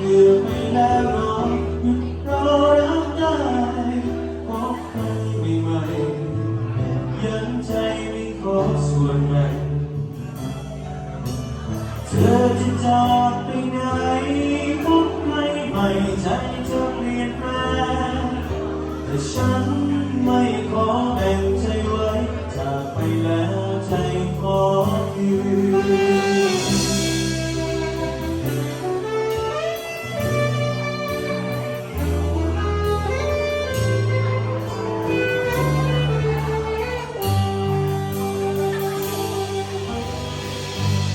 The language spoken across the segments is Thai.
คืไม่แน่นหยุดรอรักได้พบใครใหม่ยังใจไม่ขอส่วนใหม่เธอจะจากไปไหนพบใครใหม่ใจจะมีแปงแต่ฉันไม่ขอแบ่ง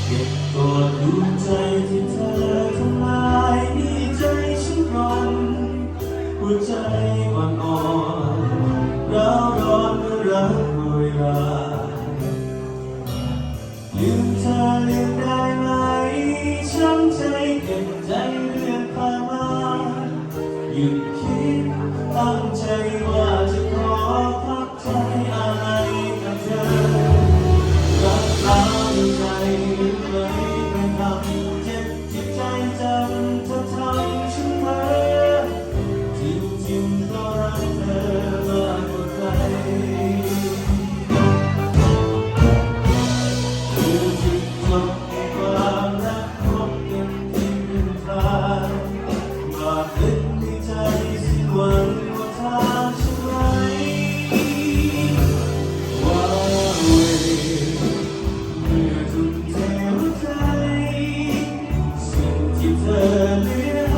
ก็บกอดดวงใจที่เธอทำลายนี่ใจฉันร้อนหัวใจ güzelim